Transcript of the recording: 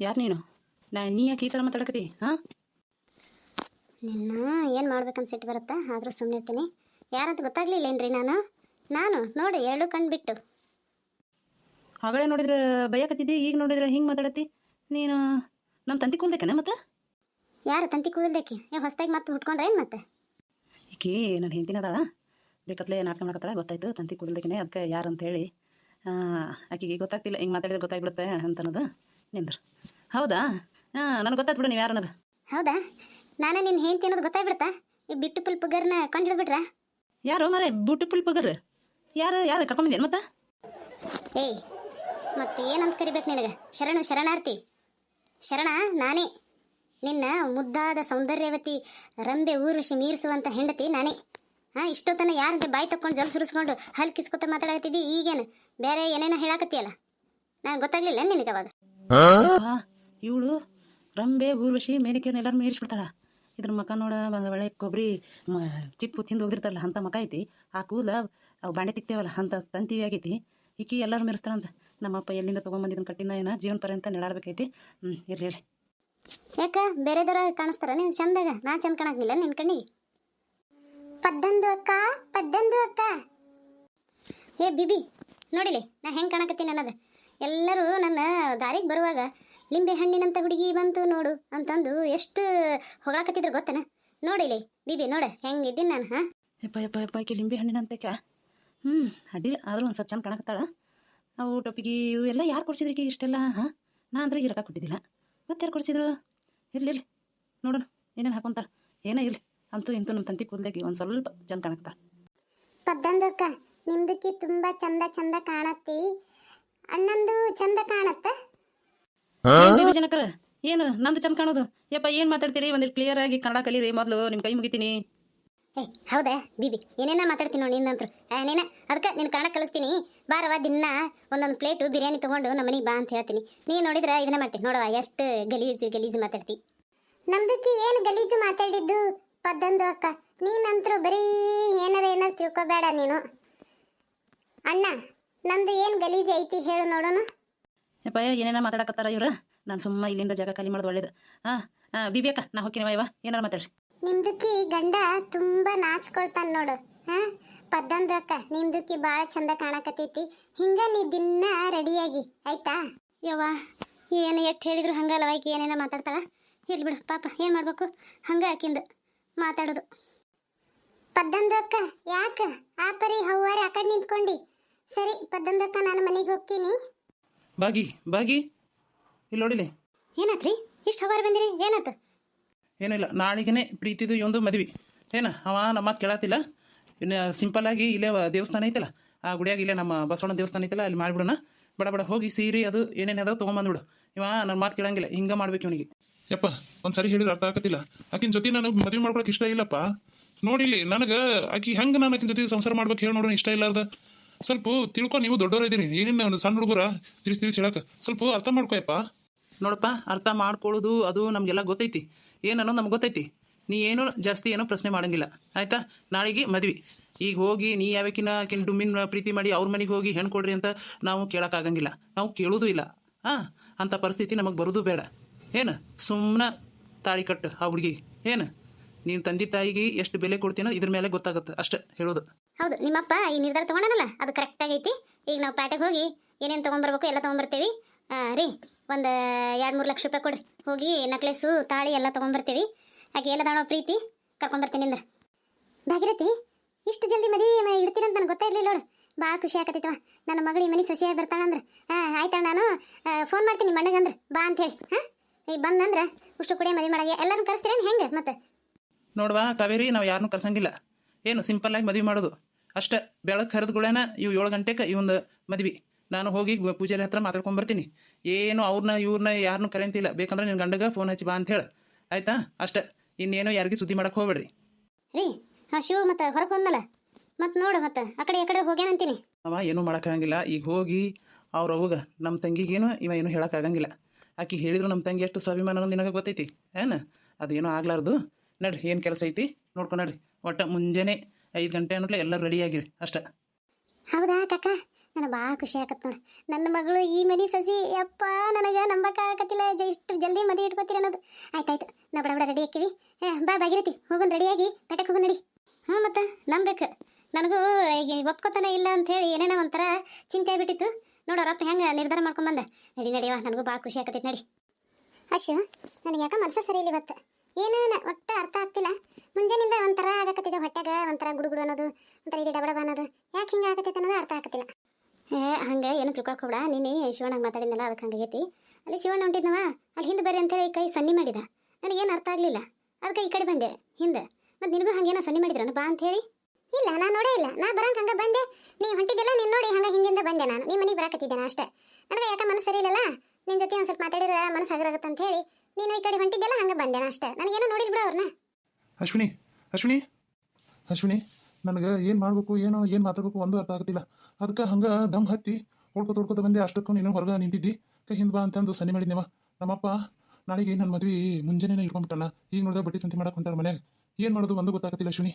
ಯಾರು ನೀನು? ನಾ ನೀ ಯಾಕೆ ಈ ಥರ ಮಾತಾಡಕತ್ತಿ ಹಾಂ? ನಿನ್ನ ಏನು ಮಾಡ್ಬೇಕಂತ ಸಿಟ್ಟು ಬರುತ್ತಾ? ಆದರೂ ಸುಮ್ಮನೆ ಇರ್ತೀನಿ. ಯಾರಂತ ಗೊತ್ತಾಗ್ಲಿಲ್ಲೇನ್ರಿ ನಾನು? ನಾನು ನೋಡಿ ಎರಡು ಕಣ್ಣು ಬಿಟ್ಟು. ಆಗಲೇ ನೋಡಿದ್ರೆ ಬೈಯಕತ್ತಿದ್ದಿ ಈಗ ನೋಡಿದ್ರೆ ಹಿಂಗೆ ಮಾತಾಡತ್ತಿ. ನೀನು ನಮ್ಮ ತಂತಿ ಕುಲ್ದೇಕನ ಮತ್ತೆ? ಯಾರು ತಂತಿ ಕೂದಲ್ದೇಕಿ ಏ ಹೊಸ್ದಾಗಿ ಮತ್ತೆ ಹುಟ್ಕೊಂಡ್ರೆ ಏನು ಮತ್ತೆ? ಈಕಿ ನನ್ನ ಹೆಂಡತಿನ ಅದಾಳ. ಬೇಕತ್ಲೆ ನಾಟಕ ಮಾಡಕತ್ತಾಳ ಗೊತ್ತಾಯ್ತು ತಂತಿ ಕುಲ್ದೇಕಿನೇ ಅದಕ್ಕೆ ಯಾರು ಅಂತ ಹೇಳಿ ಆಕೆಗೆ ಗೊತ್ತಾಗ್ತಿಲ್ಲ ಹಿಂಗೆ ಮಾತಾಡಿದ್ರೆ ಗೊತ್ತಾಗ್ಬಿಡುತ್ತೆ ಅಂತ ಅನ್ನೋದು ನಿಂದ್ರು. ಹೌದಾ? ಹಾಂ ನನಗೆ ಗೊತ್ತಾಯ್ತು ಬಿಡು ನೀವು ಯಾರು ಅನ್ನೋದು. ಹೌದಾ? ನಾನು ನಿನ್ನ ಹೆಂಡತಿ ಅನ್ನೋದು ಗೊತ್ತಾಗ್ಬಿಡ್ತಾ? ಈ ಬಿಟ್ಟು ಪುಲ್ ಪುಗರ್ನ ಕಂಡು ಹಿಡಿದ್ಬಿಟ್ರಾ? ಯಾರು ಬಿಟ್ಟು ಬ್ಯೂಟಿಫುಲ್ ಪಗರ್? ಯಾರು ಯಾರು ಕರ್ಕೊಂಬಂದೇನು ಮತ್ತೆ? ಏಯ್ ಮತ್ತೆ ಏನಂತ ಕರಿಬೇಕು ನಿನಗೆ? ಶರಣು ಶರಣಾರ್ಥಿ. ಶರಣ ನಾನೇ. ನಿನ್ನ ಮುದ್ದಾದ ಸೌಂದರ್ಯವತಿ ರಂಬೆ ಊರುಷಿ ಮೀರಿಸುವಂಥ ಹೆಂಡತಿ ನಾನೇ. ಹಾಂ ಇಷ್ಟೊತ್ತನ ಯಾರಿಗೆ ಬಾಯಿ ತಕ್ಕೊಂಡು ಜಲ ಸುರಿಸ್ಕೊಂಡು ಹಲ್ ಕಿಸ್ಕೊತ ಮಾತಾಡಕತ್ತಿದ್ದಿ? ಈಗೇನು? ಬೇರೆ ಏನೇನೋ ಹೇಳಾಕತ್ತಿಯಲ್ಲ? ನಾನು ಗೊತ್ತಾಗ್ಲಿಲ್ಲ ನಿನಗೆ ಅವಾಗ? ಇವಳು ರಂಬೆ ಊರ್ವಶಿ ಮೇನಿಕೆಯನ್ನು ಎಲ್ಲರೂ ಮೇರಿಸ್ಬಿಡ್ತಾಳ ಇದ್ರ ಮಕ ನೋಡ ಒಳ್ಳೆ ಕೊಬ್ಬರಿ ಚಿಪ್ಪು ತಿಂದು ಹೋಗಿರ್ತಾರಲ್ಲ ಅಂತ ಮಕ ಐತಿ. ಆ ಕೂಲ ಅವು ಬಾಂಡೆ ತಿಕ್ತೇವಲ್ಲ ಅಂತ ತಂತಿ ಆಗೈತಿ ಈಕಿ ಎಲ್ಲರೂ ಮೆರೆಸ್ತಾಳಂತ. ನಮ್ಮಪ್ಪ ಎಲ್ಲಿಂದ ತಗೊಂಬಂದಿದ್ದ ಕಟ್ಟಿನ ಏನ ಜೀವನ ಪರ್ಯಂತ ನೆಡಾಡ್ಬೇಕೈತಿ. ಹ್ಞೂ ಇರ್ಲಿ ಇರ್ಲಿ. ಯಾಕ? ಬೇರೆದವ್ರ ಕಾಣಿಸ್ತಾರ? ನೀನು ಚಂದಾಗ. ನಾ ಚಂದ ಕಾಣಕ್ಕಿಲ್ಲ ನಿನ್ನ ಕಣ್ಣಿಗೆ. ಪದ್ದಂದು ಅಕ್ಕ ಪದ್ದಂದು ಅಕ್ಕ. ಏ ಬಿಬಿ ನೋಡಿಲಿ? ನಾ ಹೆಂಗೆ ಕಾಣಕತ್ತೀನಿ ಅನ್ನೋದು? ಎಲ್ಲರೂ ನನ್ನ ದಾರಿಗೆ ಬರುವಾಗ ಲಿಂಬೆ ಹಣ್ಣಿನಂತ ಹುಡುಗಿ ಬಂತು ನೋಡು ಅಂತಂದು ಎಷ್ಟು ಹೊಗಳಕತ್ತಿದ್ರು ಗೊತ್ತೇನ? ನೋಡಿಲಿ ಬಿಬಿ ನೋಡ ಹೆಂಗಿದ್ದೀನಿ ನಾನು ಹಾಂ? ಯಪ್ಪ ಯಪ್ಪ ಯಪ್ಪ ಆಕಿ ಲಿಂಬೆ ಹಣ್ಣಿನ ಅಂತಕ ಹ್ಞೂ ಅಡ್ಡಿಲ್ಲ ಆದರೂ ಒಂದು ಸ್ವಲ್ಪ ಚಂದ ಕಾಣಕತ್ತಾಳ. ಅವು ಟೊಪ್ಪಿಗೆ ಇವು ಎಲ್ಲ ಯಾರು ಕೊಡ್ಸಿದ್ರಿ ಕಿ ಇಷ್ಟೆಲ್ಲ ಹಾಂ? ನಾ ಅಂದ್ರೆ ಈಗ ರೊಕ್ಕ ಕೊಟ್ಟಿದ್ದಿಲ್ಲ. ಮತ್ತೆ ಯಾರು ಕೊಡ್ಸಿದ್ರು? ಇರ್ಲಿ ಇರ್ಲಿ. ನೋಡೋಣ ಏನೇನು ಹಾಕೊಂತಾರ ಏನೇ ಇರಲಿ ಅಂತೂ ಇಂತೂ ನಮ್ಮ ತಂತಿ ಕೂದಲಾಗಿ ಒಂದು ಸ್ವಲ್ಪ ಚಂದ ಕಾಣಕತ್ತಾಳ. ಪದ್ದಂದಕ್ಕ ನಿಮ್ದಕ್ಕೆ ತುಂಬ ಚಂದ ಚಂದ ಕಾಣತ್ತಿ. ಅಣ್ಣಂದು ಚಂದ ಕಾಣತ್ತ. ಜನಕರ? ಏನು? ನಂದು ಚಂದ ಕಾಣೋದು. ಯಪ್ಪ ಏನ್ ಮಾತಾಡ್ತೀರಿ? ಒಂದಿಟ್ಟು ಕ್ಲಿಯರ್ ಆಗಿ ಕನ್ನಡ ಕಲೀರಿ. ಮೊದಲು ನಿಮ್ ಕೈ ಮುಗಿತೀನಿ. ಏ ಹೌದಾ? ಬಿಬಿ ಏನೇನ ಮಾತಾಡ್ತೀನಿ ನೋಡಿ ನಿನ್ನಂತ್ರು. ನೀನ ಅದಕ್ಕೆ ನಿನ್ನ ಕನ್ನಡ ಕಲಿಸ್ತೀನಿ. ಬಾರವ ದಿನ ಒಂದೊಂದು ಪ್ಲೇಟು ಬಿರಿಯಾನಿ ತಗೊಂಡು ನಮ್ಮ ಮನೆಗೆ ಬಾ ಅಂತ ಹೇಳ್ತೀನಿ. ನೀ ನೋಡಿದ್ರೆ ಇದನ್ನ ಮಾಡ್ತೀನಿ ನೋಡವ ಎಷ್ಟು ಗಲೀಜು ಗಲೀಜು ಮಾತಾಡ್ತಿ. ನಮ್ದಕ್ಕೆ ಏನು ಗಲೀಜು ಮಾತಾಡಿದ್ದು? ಪದ್ದಂದು ಅಕ್ಕ. ನೀನಂತರೂ ಬರೀ ಏನಾರ ಏನಾರು ತಿಳ್ಕೊಬೇಡ ನೀನು. ಅಣ್ಣ ನಮ್ದು ಏನು ಗಲೀಜು ಐತಿ ಹೇಳು ನೋಡೋಣ. ಯಪ್ಪ ಏನೇನ ಮಾತಾಡಕತ್ತಾರ ಇವ್ರ? ನಾನು ಸುಮ್ಮ ಇಲ್ಲಿಂದ ಜಾಗ ಖಾಲಿ ಮಾಡೋದು ಒಳ್ಳೇದು. ಹಾಂ ಹಾಂ ಬಿಬಿಯಕ್ಕ ನಾ ಹೋಗ್ತೀನಿ ಯವ್ವ ಏನಾರ ಮಾತಾಡ್ರಿ. ನಿಮ್ದುಕ್ಕಿ ಗಂಡ ತುಂಬಾ ನಾಚ್ಕೊಳ್ತಾನ ನೋಡು. ಹಾ ಪದ್ದಂದಕ್ಕ ನಿಮ್ದುಕ್ಕಿ ಭಾಳ ಚಂದ ಕಾಣಕತ್ತೈತಿ. ಹಿಂಗ ನೀ ದಿನ ರೆಡಿಯಾಗಿ ಆಯ್ತಾ? ಯವ್ವ ಏನು ಎಷ್ಟು ಹೇಳಿದ್ರು ಹಂಗಲ್ಲ ಆಕಿ ಏನೇನ ಮಾತಾಡ್ತಾಳ? ಇರ್ಲಿ ಬಿಡು ಪಾಪ ಏನು ಮಾಡ್ಬೇಕು? ಹಂಗ ಆಕಿಂದು ಮಾತಾಡೋದು. ಪದ್ದಂದಕ್ಕ ಯಾಕ? ಆ ಪರಿ ಹವ್ವಾರ ಆ ಕಡೆ ನಿಂತ್ಕೊಂಡಿ. ಸರಿ ಪದ್ದಂದಕ್ಕ ನಾನು ಮನೆಗೆ ಹೋಗ್ತೀನಿ. ಬಾಗಿ ಬಾಗಿ. ಇಲ್ಲಿ ನೋಡಿಲಿ. ಏನಾತ್ರಿ? ಇಷ್ಟು ಹವಾರ ಬಂದಿರಿ ಏನತ್ತ ಏನಿಲ್ಲ ನಾಳೆಗೇನೆ ಪ್ರೀತಿದು ಒಂದು ಮದ್ವೆ. ಏನ ಅವ ನಮ್ಮ ಮಾತು ಕೇಳತ್ತಿಲ್ಲ ಇನ್ನು ಆಗಿ ಇಲ್ಲೇ ದೇವಸ್ಥಾನ ಐತಲ್ಲ ಆ ಗುಡಿಯಾಗಿ ಇಲ್ಲೇ ನಮ್ಮ ಬಸವಣ್ಣ ದೇವಸ್ಥಾನ ಐತಲ್ಲ ಅಲ್ಲಿ ಮಾಡಿಬಿಡೋಣ. ಬಡ ಬಡ ಹೋಗಿ ಸೀರೆ ಅದು ಏನೇನು ಅದಾವ ತೊಗೊಂಬಂದ್ಬಿಡು ಇವ ನನ್ನ ಮಾತು ಕೇಳಂಗಿಲ್ಲ ಹಿಂಗೆ ಮಾಡ್ಬೇಕು ಇವನಿಗೆ. ಯಪ್ಪ ಒಂದು ಸರಿ ಹೇಳಿದ್ರೆ ಅರ್ಥ ಆಗತ್ತಿಲ್ಲ. ಆಕಿನ ಜೊತೆ ನಾನು ಮದುವೆ ಮಾಡ್ಕೊಳಕ್ಕೆ ಇಷ್ಟ ಇಲ್ಲಪ್ಪ. ನೋಡಿಲಿ ನನಗೆ ಆಕಿ ಹೆಂಗೆ ನಾನು ಆಕಿನ ಜೊತೆ ಸಂಸಾರ ಮಾಡ್ಬೇಕು ಹೇಳಿ ನೋಡೋಣ ಇಷ್ಟ ಇಲ್ಲಾರ್ದ? ಸ್ವಲ್ಪ ತಿಳ್ಕೊ, ನೀವು ದೊಡ್ಡವರಿದ್ದೀರಿ ಏನೇನು ಸಣ್ಣ ಹುಡುಗರ ತಿಳಿಸಿ ತಿಳಿಸಿ ಹೇಳಕ್ಕೆ. ಸ್ವಲ್ಪ ಅರ್ಥ ಮಾಡ್ಕೊಯಪ್ಪ. ನೋಡಪ್ಪ, ಅರ್ಥ ಮಾಡ್ಕೊಳ್ಳೋದು, ಅದು ನಮಗೆಲ್ಲ ಗೊತ್ತೈತಿ. ಏನು ಅನ್ನೋದು ನಮ್ಗೆ ಗೊತ್ತೈತಿ. ನೀ ಏನು ಜಾಸ್ತಿ ಏನೋ ಪ್ರಶ್ನೆ ಮಾಡಂಗಿಲ್ಲ. ಆಯಿತಾ? ನಾಳೆಗೆ ಮದ್ವೆ. ಈಗ ಹೋಗಿ ನೀ ಯಾವಕಿನ ಆಕಿನ ಡುಮ್ಮಿನ ಪ್ರೀತಿ ಮಾಡಿ ಅವ್ರ ಮನೆಗೆ ಹೋಗಿ ಹೆಣ್ಣು ಕೊಡ್ರಿ ಅಂತ ನಾವು ಕೇಳೋಕ್ಕಾಗಂಗಿಲ್ಲ ನಾವು ಕೇಳೋದು ಇಲ್ಲ. ಹಾಂ ಅಂಥ ಪರಿಸ್ಥಿತಿ ನಮಗೆ ಬರೋದು ಬೇಡ. ಏನು? ಸುಮ್ಮನೆ ತಾಳಿ ಕಟ್ಟು ಆ ಹುಡುಗಿ. ಏನು? ನೀನು ತಂದೆ ತಾಯಿಗೆ ಎಷ್ಟು ಬೆಲೆ ಕೊಡ್ತೀನೋ ಇದ್ರ ಮೇಲೆ ಗೊತ್ತಾಗುತ್ತೆ. ಅಷ್ಟೇ ಹೇಳೋದು. ಹೌದು, ನಿಮ್ಮಪ್ಪ ಈ ನಿರ್ಧಾರ ತಗೊಂಡನಲ್ಲ? ಅದು ಕರೆಕ್ಟ್ ಆಗೈತಿ. ಈಗ ನಾವು ಪ್ಯಾಟೆಗೆ ಹೋಗಿ ಏನೇನು ತೊಗೊಂಬರ್ಬೇಕು ಎಲ್ಲ ತೊಗೊಂಬರ್ತೀವಿ. ರೀ, ಒಂದು ಎರಡು ಮೂರು ಲಕ್ಷ ರೂಪಾಯಿ ಕೊಡ್ರಿ ಹೋಗಿ ನಕ್ಲೇಸು ತಾಳಿ ಎಲ್ಲ ತೊಗೊಂಬರ್ತೀವಿ. ಆಕೆ ಎಲ್ಲ ತಾಣೋ ಪ್ರೀತಿ, ಕರ್ಕೊಂಬರ್ತೀನಿ ಅಂದ್ರೆ ಭಾಗಿರತಿ ಇಷ್ಟು ಜಲ್ದಿ ಮದುವೆ ಇಡ್ತೀರಂತ ನನಗೆ ಗೊತ್ತಾಯಿರಲಿಲ್ಲ ನೋಡು. ಭಾಳ ಖುಷಿ ಆಗತ್ತೈತವ ನನ್ನ ಮಗಳು ಈ ಮನೆ ಸಸಿಯಾಗಿ ಬರ್ತಾಳಂದ್ರೆ ಹಾಂ ಆಯ್ತಾ ನಾನು? ಫೋನ್ ಮಾಡ್ತೀನಿ ಅಂದ್ರೆ. ಬಾ ಅಂತ ಹೇಳಿ. ಹಾಂ? ಈಗ ಬಂದಂದ್ರೆ ಉಷ್ಟು ಕುಡಿಯ ಮದುವೆ ಮಾಡಾಗೆ. ಎಲ್ಲರೂ ಕರೆಸ್ತೀರೇನು ಹೆಂಗೆ ಮತ್ತೆ? ನೋಡುವ, ಕಾವೇರಿ, ನಾವು ಯಾರನ್ನೂ ಕರ್ಸಂಗಿಲ್ಲ. ಏನು ಸಿಂಪಲ್ಲಾಗಿ ಮದುವೆ ಮಾಡೋದು. ಅಷ್ಟೇ ಬೆಳಗ್ಗೆ ಹರಿದ್ಗಳೇನ ಇವು ಏಳು ಗಂಟೆಗೆ ಇವಂದು ಮದ್ವೆ. ನಾನು ಹೋಗಿ ಪೂಜೆಯ ಪೂಜಾರಿ ಹತ್ರ ಮಾತಾಡ್ಕೊಂಡು ಬರ್ತೀನಿ. ಏನು ಅವ್ರನ್ನ ಇವ್ರನ್ನ ಯಾರನ್ನೂ ಕರೆಂತಿಲ್ಲ. ಬೇಕಂದ್ರೆ ನಿನ್ನ ಗಂಡಗ ಫೋನ್ ಹಚ್ಚಿ ಬಾ ಅಂತ ಹೇಳಿ. ಆಯ್ತಾ? ಅಷ್ಟೇ. ಇನ್ನೇನು ಯಾರಿಗೆ ಸುದ್ದಿ ಮಾಡಕ್ಕೆ ಹೋಗ್ಬೇಡ್ರಿ. ರೀ ಹಾಂ ಶಿವ ಮತ್ತೆ ಹೊರಗೆ ಬಂದಲ್ಲ? ಮತ್ತೆ ನೋಡು ಮತ್ತೆ ಆ ಕಡೆ ಹೋಗ್ಯಾನಂತೀನಿ ಅವ ಏನೂ ಮಾಡೋಕ್ಕಾಗಂಗಿಲ್ಲ ಈಗ ಹೋಗಿ ಅವ್ರ ಅವಾಗ ನಮ್ಮ ತಂಗಿಗೇನು ಇವ ಏನು ಹೇಳೋಕ್ಕಾಗಂಗಿಲ್ಲ ಆಕಿ ಹೇಳಿದ್ರು ನಮ್ಮ ತಂಗಿ ಎಷ್ಟು ಸ್ವಾಭಿಮಾನ ನಿನಗ ನಿನಗೆ ಗೊತ್ತೈತಿ. ಏನು? ಅದೇನೋ ಆಗ್ಲಾರ್ದು. ನಡ್ರಿ ಏನು ಕೆಲಸ ಐತಿ? ನೋಡ್ಕೊಂಡು ನಡ್ರಿ. ಒಟ್ಟು ಮುಂಜಾನೆ ಐದು ಗಂಟೆ ಎಲ್ಲ ಎಲ್ಲರೂ ಆಗಿರಿ, ಅಷ್ಟೇ. ಹೌದಾ ಕಕ್ಕ ನನಗೆ ಭಾಳ ಖುಷಿ ಆಗತ್ತೆ ನೋಡಿ. ನನ್ನ ಮಗಳು ಈ ಮನೆ ಸಸಿ ಅಪ್ಪ ನನಗೆ ನಂಬಕ ಆಗತ್ತಿಲ್ಲ ಇಷ್ಟು ಜಲ್ದಿ ಮದುವೆ ಇಟ್ಕೋತೀರಿ ಅನ್ನೋದು. ಆಯ್ತಾಯ್ತು ನಾ ಬಡ ಬಡ ರೆಡಿ ಹಾಕಿವಿ ಬಾ ಬಾಗಿರತಿ ಹೋಗೋಣ ರೆಡಿಯಾಗಿ ಪಟಕ್ ಹೋಗೋಣ ನಡಿ. ಹ್ಞೂ ಮತ್ತೆ ನಂಬೇಕು ನನಗೂ ಈಗ ಒಪ್ಕೋತಾನ ಇಲ್ಲ ಅಂತ ಹೇಳಿ ಏನೇನೋ ಒಂಥರ ಚಿಂತೆ ಆಗಿಬಿಟ್ಟಿತ್ತು. ನೋಡೋರಪ್ಪ ಹೆಂಗೆ ನಿರ್ಧಾರ ಮಾಡ್ಕೊಂಬಂದೆ ನಡಿ ನಡಿವ ನನಗೂ ಭಾಳ ಖುಷಿ ಆಗತ್ತೈತೆ ನಡಿ. ಅಶು ನನಗೆ ಯಾಕೆ ಮನಸ್ಸು ಸರಿ ಇಲ್ಲ ಇವತ್ತು. ಏನು ಒಟ್ಟು ಅರ್ಥ ಆಗ್ತಿಲ್ಲ. ಮುಂಜಾನಿಂದ ಒಂಥರ ಆಗಕತ್ತಿದೆ ಹೊಟ್ಟೆಗೆ ಒಂಥರ ಇದು ಡಬಡಬ ಅನ್ನೋದು. ಯಾಕೆ ಹಿಂಗೆ ಆಗತ್ತೈತೆ ಅನ್ನೋದು ಅರ್ಥ ಆಗತ್ತಿಲ್ಲ. ಏ ಹಂಗೆ ಏನು ತಿಳ್ಕೊಳಕ್ ಹೋಗ್ಬೇಡ. ನೀನು ಶಿವಣ್ಣಗೆ ಮಾತಾಡಿದ್ನಲ್ಲ ಅದಕ್ಕೆ ಹಂಗಾಗೈತಿ ಅಲ್ಲಿ ಶಿವಣ್ಣ ಹೊಂಟಿದ್ನವ ಅಲ್ಲಿ ಹಿಂದೆ ಬರ್ರಿ ಅಂತೇಳಿ ಕೈ ಸನ್ನಿ ಮಾಡಿದ. ನನಗೇನು ಅರ್ಥ ಆಗಲಿಲ್ಲ. ಅದಕ್ಕೆ ಈ ಕಡೆ ಬಂದೆ ಹಿಂದೆ. ಮತ್ತು ನಿನಗೂ ಹಂಗೇನೋ ಸನ್ನಿ ಮಾಡಿದ್ರನ ಬಾ ಅಂತ ಹೇಳಿ. ಇಲ್ಲ ನಾನು ನೋಡೇ ಇಲ್ಲ. ನಾ ಬರಂಗೆ ಹಂಗೆ ಬಂದೆ. ನೀ ಹೊಂಟಿದ್ದೆಲ್ಲ ನೀನು ನೋಡಿ ಹಂಗೆ ಹಿಂದಿಂದ ಬಂದೆ ನಾನು. ನಿಮ್ಮ ಮನೆಗೆ ಬರಾಕತ್ತಿದ್ದೇನೆ ಅಷ್ಟೇ. ನನಗೆ ಯಾಕೆ ಮನಸ್ಸು ಸರಿ ಇಲ್ಲಲ್ಲ? ನಿನ್ನ ಜೊತೆ ಒಂದು ಸ್ವಲ್ಪ ಮಾತಾಡಿದ್ರೆ ಮನಸ್ಸು ಹಗರಾಗತ್ತೆ ಅಂತ ಹೇಳಿ ನೀನು ಈ ಕಡೆ ಹೊಂಟಿದ್ದೆಲ್ಲ ಹಂಗೆ ಬಂದೆ ಅಷ್ಟೇ. ನನಗೇನೋ ನೋಡಿಲ್ ಬಿಡು ಅವ್ರನ್ನ ಅಶ್ವಿನಿ ಅಶ್ವಿನಿ ಅಶ್ವಿನಿ. ನನಗೆ ಏನು ಮಾಡಬೇಕು, ಏನೋ, ಏನು ಮಾತಾಡಬೇಕು ಒಂದು ಅರ್ಥ ಆಗ್ತಿಲ್ಲ. ಅದಕ್ಕೆ ಹಂಗೆ ದಮ್ ಹತ್ತಿ ಓಡ್ಕೊತ ಓಡ್ಕೊತ ಬಂದೆ. ಅಷ್ಟಕ್ಕೂ ನೀನು ಹೊರಗೆ ನಿಂತಿದ್ದಿ. ಕೈ ಹಿಂದೆ ಬಾ ಅಂತಂದು ಸನ್ನಿ ಮಾಡಿದ್ನೇವ. ನಮ್ಮಪ್ಪ ನಾಳೆಗೆ ನನ್ನ ಮದ್ವೆ ಮುಂಜಾನೆ ಇಟ್ಕೊಂಡ್ಬಿಟ್ಟಲ್ಲ ಈಗ ನೋಡಿದ್ರೆ ಬಟ್ಟಿ ಸಂತಿ ಮಾಡಕ್ಕೆ ಹೊಂಟಾರ ಮನೆಯಾಗ. ಏನು ಮಾಡೋದು ಒಂದು ಗೊತ್ತಾಗತ್ತಿಲ್ಲ ಅಶ್ವಿನಿ